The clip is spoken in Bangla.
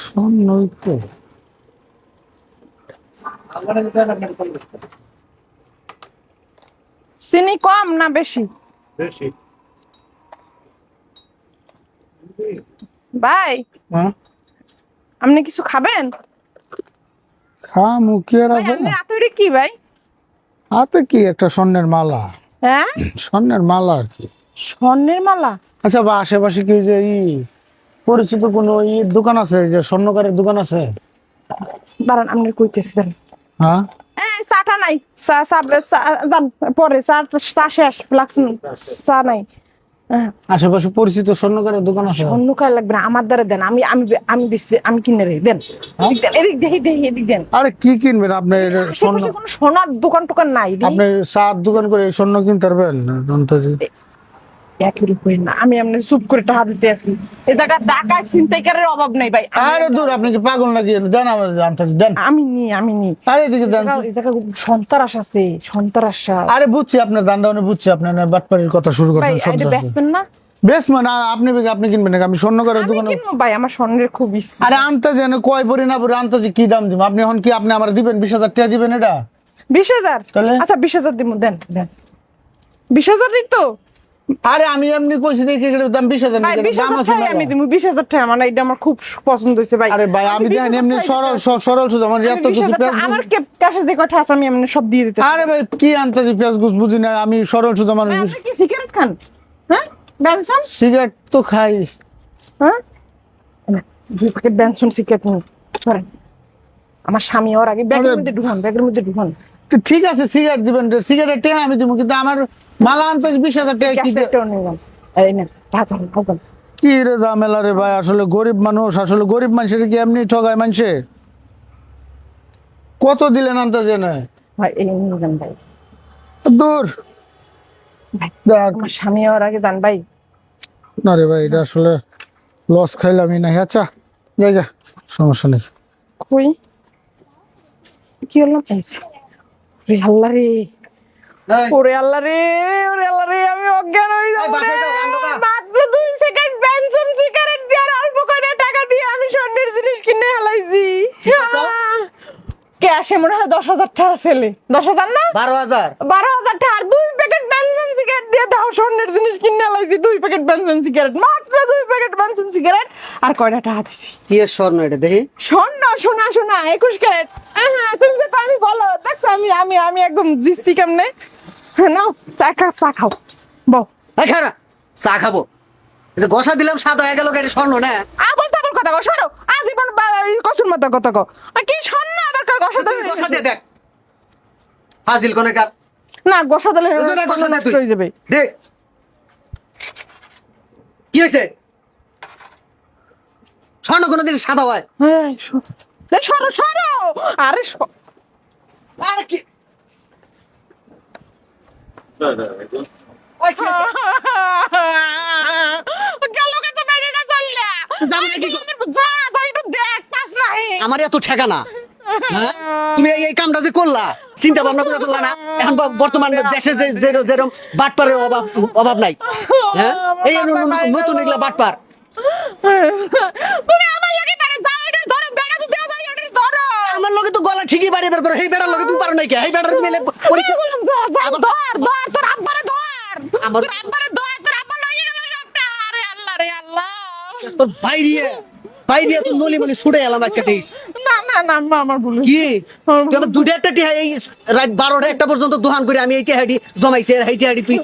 স্বর্ণই চিনি কম না বেশি? বেশি। ভাই হ্যাঁ আপনি কিছু খাবেন? খা মুখে ভাই, রাখবে আপনার হাতুড়ি কি ভাই? হাতে কি? একটা স্বর্ণের মালা। হ্যাঁ? স্বর্ণের মালা আর কি। স্বর্ণের মালা? আচ্ছা বা আশেপাশে কি যে ই পরিচিত কোনো দোকান আছে যে স্বর্ণকারের দোকান আছে? দাঁড়ান আপনার কইতেছি দাঁড়ান। হ্যাঁ? চাটা নাই। চা চা চা পরে চা চা শেষ ফ্লাক্স চা নাই। আশেপাশে পরিচিত স্বর্ণকারের দোকান আছে? লাগবে না আমার দ্বারা দেন আমি আমি আমি দিচ্ছি আমি কিনে রে দেন। হ্যাঁ? এদিক দেন, এদিক দেখি দেখি এদিক দেন। আরে কি কিনবেন আপনি? স্বর্ণ কোনো সোনার দোকান টোকান নাই। আপনি চার দোকান করে স্বর্ণ কিনতে পারবেন একই রূপে না। আমি এমনি চুপ করে টাকা দিতে আছি। এ জায়গা টাকা চিন্তাইকারের অভাব নাই ভাই। আরে দূর আপনি কি পাগল নাকি? দেন আমার আন্তাজি দেন। আমি নি আমি নি। আরে এদিকে দেন। এই জায়গা সন্তারাস আছে সন্তারাস আরে বুঝছি আপনার দান্দা উনি বুঝছি আপনার বাটপাড়ির কথা শুরু ভাই এটা সন্ত্রাস না? বেশ মানে আপনি আপনি কিনবেন আমি স্বর্ণকারের আমি দোকানে ভাই আমার স্বর্ণের খুব ইচ্ছা। আরে এনে কয় পরি না পরি কি দাম দিব আপনি এখন কি আপনি আমার দিবেন? বিশ হাজার টাকা দিবেন এটা? বিশ হাজার? তাহলে? আচ্ছা বিশ হাজার দিব দেন দেন। বিশ হাজারই তো? আরে আমি এমনি কইছি দেখি এটার দাম বিশ হাজার ভাই নাকি, বিশ দাম হাজার আছে টাকা আমি বিশ হাজার টাকা মানে এটা আমার খুব পছন্দ হয়েছে ভাই। আরে ভাই আমি দেখেন এমনি সরল সরল সুদ আমার এত কিছু পেঁয়াজ আমার কে- কাছে যে কটা আছে আমি এমনি সব দিয়ে দিতে আরে ভাই কি আনতাজি পেঁয়াজ গুছ বুঝি না আমি সরল সুদ মানুষ আপনি কি সিগারেট খান? হ্যাঁ? বেনসন? সিগারেট তো খাই। হ্যাঁ? দুই প্যাকেট বেনসন সিগারেট নিন। আমার স্বামী ওর আগে ব্যাগের মধ্যে ঢুকান ব্যাগের মধ্যে ঢুকান। ঠিক আছে সিগারেট দিবেন সিগারেট টেহা আমি দিব কিন্তু আমার মালা আনতাজি বিশ হাজার টাকা কি কি রে ঝামেলা রে ভাই আসলে গরিব মানুষ আসলে গরিব মানুষের কি এমনি ঠগায় মানুষে? কত দিলেন আনতাজি না ভাই এই নিয়ে যান ভাই দূর। স্বামী ওর আগে যান ভাই। না রে ভাই এটা আসলে লস খাইলামই না আচ্ছা যাই যা সমস্যা নেই। কই? কি হলো? যে, রে আল্লাহ রে। ওরে আল্লাহ রে ওরে আল্লাহ রে আমি অজ্ঞান হয়ে যাব রে। কর। মাত্র দুই সেকেন্ড বেনসন সিগারেট দিয়ে আর অল্প করে টাকা দিয়ে আমি স্বর্ণের জিনিস কিনে হেলাইছি ক্যাশে মনে হয় দশ হাজার টাকা ছেলে দশ হাজার না? বারো হাজার। বারো হাজার টাকা। আর দুই প্যাকেট বেনসন সিগারেট দিয়ে দাও স্বর্ণের জিনিস কিনে হেলাইছি দুই প্যাকেট বেনসন সিগারেট মাত্র দুই প্যাকেট বেনসন সিগারেট আর কয়টা টাকা দিছি? কি স্বর্ণ এটা? দেখি। স্বর্ণ সোনা সোনা একুশ ক্যারেট হ্যাঁ তুমি যে আমি বলো। দেখছ আমি আমি আমি একদম জিসি কেমনে? হ্যাঁ নাও চা কাপ চা খাও। বউ চা খাব। যে গসা দিলাম সাদা হয়ে গেল এটা স্বর্ণ না? আবল তাবল কথা কো শোনো আজীবন কসুর মতো কথা কো স্বর্ণ আবার কয় গসা তুই গসা দিয়ে দেখ। হাজিল কোনে না গসা দিলে ওই গসা দে তুই। হয়ে যাবে। দে। কি হয়েছে? স্বর্ণ কোনোদিন সাদা হয়? হ্যাঁ সরো সরো আরে আর কি ওই কি হয়েছে? গেল কত বেড়েটা যা একটু দেখ পাস নাই। আমার এত ঠেকা না হ্যাঁ? তুমি এই- কামটা যে করলা চিন্তা ভাবনা করে করলা না? এখন বর্তমান দেশে যে যেরকম বাটপারের অভাব অভাব নাই। হ্যাঁ? এই নতুন এগুলা বাটপার। তুমি আমার লাগে পারে যাও এটা ধরো বেড়া তো দেও এটা ধরো। আমার লগে তো গলা ঠিকই বাড়িয়ে বের করে। এই বেটার লগে তুমি পারো নাই কে? এই বেটার তুমি এলে পরীক্ষা বললাম ধর ধর ধর ধর তোর আব্বারে ধর। আমার- আব্বারে ধর তোর আব্বা লইয়ে গেল সবটা আরে আল্লাহ রে আল্লাহ তোর বাইরে বাইরে তো নলি ছুটে এলাম একটা দেশ। না না না মা, আমার ভুল কি? আমার দুটো একটা এই রাত বারোটা একটা পর্যন্ত দোকান করে আমি এইটা টিহাডি জমাইছি আর হাইটি টিহাডি তুই